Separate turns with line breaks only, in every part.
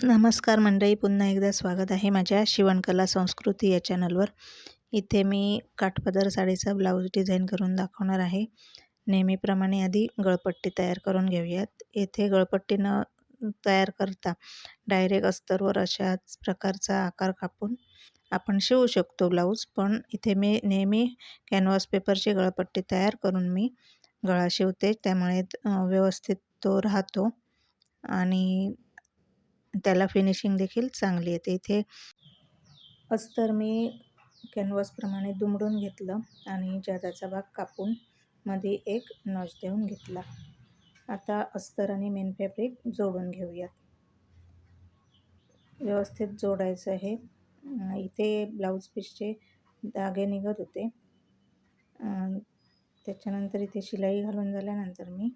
नमस्कार मंडळी पुन्हा एकदा स्वागत आहे माझ्या शिवणकला संस्कृती या चॅनलवर. इथे मी काठपदर साडीचा ब्लाऊज डिझाईन करून दाखवणार आहे. नेहमीप्रमाणे आधी गळपट्टी तयार करून घेऊयात. येथे गळपट्टी न तयार करता डायरेक्ट अस्तरवर अशाच प्रकारचा आकार कापून आपण शिवू शकतो ब्लाऊज. पण इथे मी नेहमी कॅनव्हास पेपरची गळपट्टी तयार करून मी गळा शिवते. त्यामुळे व्यवस्थित तो राहतो. आणि त्याला फिनिशिंग देखील चांगली येते. इथे अस्तर मी कॅनव्हासप्रमाणे दुमडून घेतलं आणि जादाचा भाग कापून मध्ये एक नॉच देऊन घेतला. आता अस्तर आणि मेन फॅब्रिक जोडून घेऊयात. व्यवस्थित जोडायचं आहे. इथे ब्लाऊज पीसचे धागे निघत होते. त्याच्यानंतर इथे शिलाई घालून झाल्यानंतर मी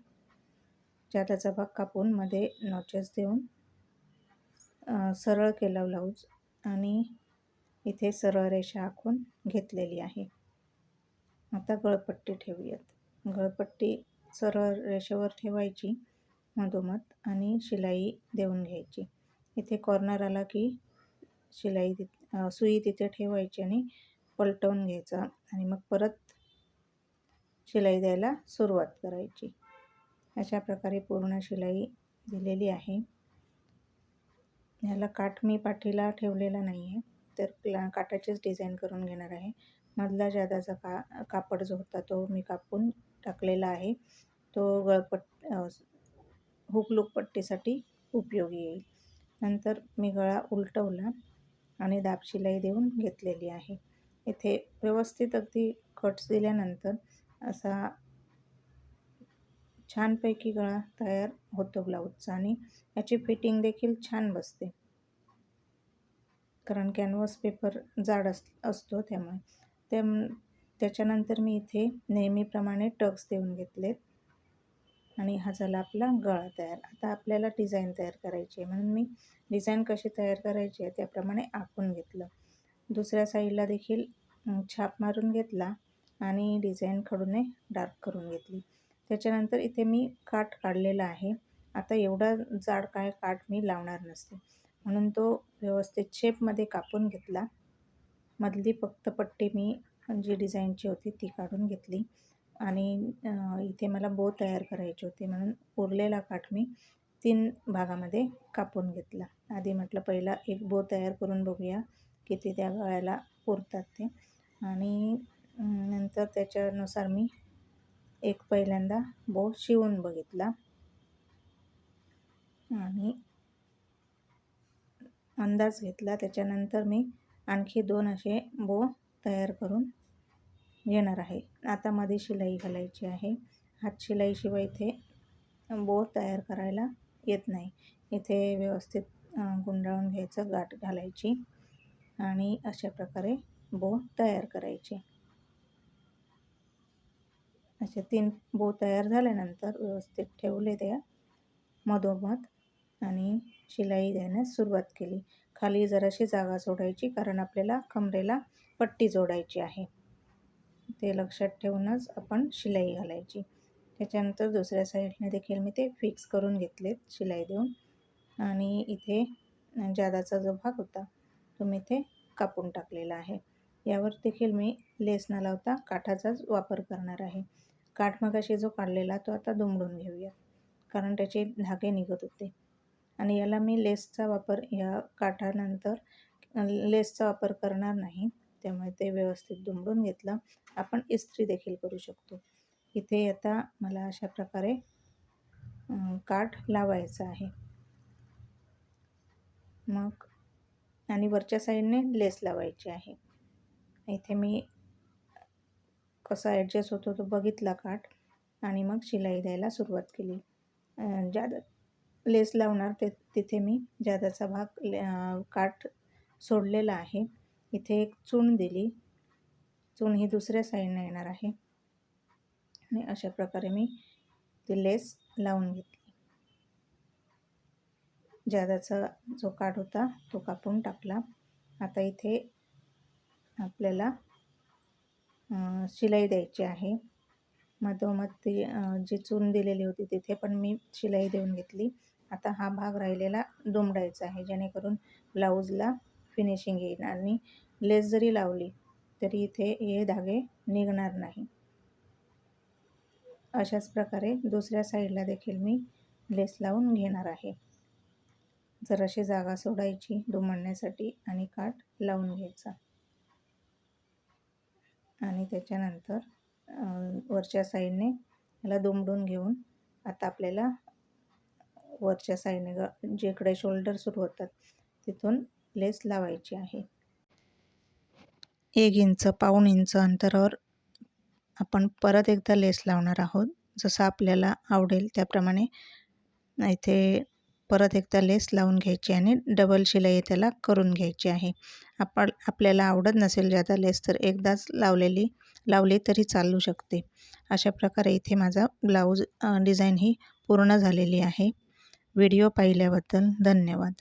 जादाचा भाग कापून मध्ये नॉचेस देऊन सरळ केला ब्लाऊज आणि इथे सरळ रेषा आखून घेतलेली आहे. आता गळपट्टी ठेवूयात. गळपट्टी सरळ रेषेवर ठेवायची मधोमध आणि शिलाई देऊन घ्यायची. इथे कॉर्नर आला की शिलाई ति सुई तिथे ठेवायची आणि पलटवून घ्यायचा आणि मग परत शिलाई द्यायला सुरुवात करायची. अशा प्रकारे पूर्ण शिलाई दिलेली आहे. ह्याला काठ मी पाठीला ठेवलेला नाही आहे तर काठाचीच डिझाईन करून घेणार आहे. मधला जादाचा का कापड जो होता तो मी कापून टाकलेला आहे. तो गळपट हुक पट्टीसाठी उपयोगी येईल. नंतर मी गळा उलटवला आणि दाब शिलाई देऊन घेतलेली आहे. इथे व्यवस्थित अगदी कट्स दिल्यानंतर असा छानपैकी गळा तयार होतो ब्लाऊजचा आणि याची फिटिंग देखील छान बसते. कारण कॅनव्हास पेपर जाड अस असतो त्यामुळे. त्या त्याच्यानंतर मी इथे नेहमीप्रमाणे टक्स देऊन घेतलेत. आणि हा झाला आपला गळा तयार. आता आपल्याला डिझाईन तयार करायची आहे. म्हणून मी डिझाईन कशी तयार करायची आहे त्याप्रमाणे आखून घेतलं. दुसऱ्या साईडला देखील छाप मारून घेतला आणि डिझाईन खडूने डार्क करून घेतली. त्याच्यानंतर इथे मी काठ काढलेला आहे. आता एवढा जाड काय काठ मी लावणार नसते. म्हणून तो व्यवस्थित शेपमध्ये कापून घेतला. मधली फक्त पट्टी मी जी डिझाईनची होती ती काढून घेतली. आणि इथे मला बो तयार करायचे होते. म्हणून उरलेला काठ मी तीन भागामध्ये कापून घेतला. आधी म्हटलं पहिला एक बो तयार करून बघूया किती त्या गळ्याला पुरतात ते. आणि नंतर त्याच्यानुसार मी एक पहिल्यांदा बो शिवून बघितला. आणि अंदाज घेतला. त्याच्यानंतर मी आणखी दोन असे बो तयार करून घेणार आहे. आता मध्ये शिलाई घालायची आहे. हात शिलाईशिवाय इथे बो तयार करायला येत नाही. इथे व्यवस्थित गुंडाळून घ्यायचं गाठ घालायची आणि अशा प्रकारे बो तयार करायचे. असे तीन बो तयार झाल्यानंतर व्यवस्थित ठेवले त्या मधोमध आणि शिलाई देण्यास सुरुवात केली. खाली जराशी जागा सोडायची कारण आपल्याला कमरेला पट्टी जोडायची आहे. ते लक्षात ठेवूनच आपण शिलाई घालायची. त्याच्यानंतर दुसऱ्या साईडने देखील मी ते फिक्स करून घेतलेत शिलाई देऊन. आणि इथे जादाचा जो भाग होता तो मी ते कापून टाकलेला आहे. यावर देखील मी लेस न लावता काठाचाच वापर करणार आहे. काठ मगाशी जो काढलेला तो आता दुमडून घेऊया. कारण त्याचे धागे निघत होते. आणि याला मी लेसचा वापर या काठानंतर लेसचा वापर करणार नाही. त्यामुळे ते व्यवस्थित दुमडून घेतलं. आपण इस्त्री देखील करू शकतो. इथे आता मला अशा प्रकारे काठ लावायचं आहे. मग आणि वरच्या साईडने लेस लावायची आहे. इथे मी कसा ॲडजस्ट होतो तो बघितला काठ आणि मग शिलाई द्यायला सुरुवात केली. ज्यादा लेस लावणार ते तिथे मी जादाचा भाग काठ सोडलेला आहे. इथे एक चूण दिली. चूण ही दुसऱ्या साईडने येणार आहे. आणि अशा प्रकारे मी ती लेस लावून घेतली. जादाचा जो काठ होता तो कापून टाकला. आता इथे आपल्याला शिलाई द्यायची आहे. मधोमध ती जी चून दिलेली होती तिथे पण मी शिलाई देऊन घेतली. आता हा भाग राहिलेला दुमडायचा आहे. जेणेकरून ब्लाऊजला फिनिशिंग येईल आणि लेस जरी लावली तरी इथे हे धागे निघणार नाही. अशाच प्रकारे दुसऱ्या साईडला देखील मी लेस लावून घेणार आहे. जराशी जागा सोडायची दुमडण्यासाठी आणि काठ लावून घ्यायचा. आणि त्याच्यानंतर वरच्या साईडने याला दुमडून घेऊन आता आपल्याला वरच्या साईडने ग जिकडे शोल्डर सुरू होतात तिथून लेस लावायची आहे. एक इंच पाऊण इंच अंतरावर आपण परत एकदा लेस लावणार आहोत. जसं आपल्याला आवडेल त्याप्रमाणे. इथे परत एकदा लेस लावून घ्यायची आणि डबल शिलाई त्याला करून घ्यायची आहे. आपण आपल्याला आवडत नसेल ज्यादा लेस तर एकदाच लावलेली लावली तरी चालू शकते. अशा प्रकारे इथे माझा ब्लाऊज डिझाईन ही पूर्ण झालेली आहे. व्हिडिओ पाहिल्याबद्दल धन्यवाद.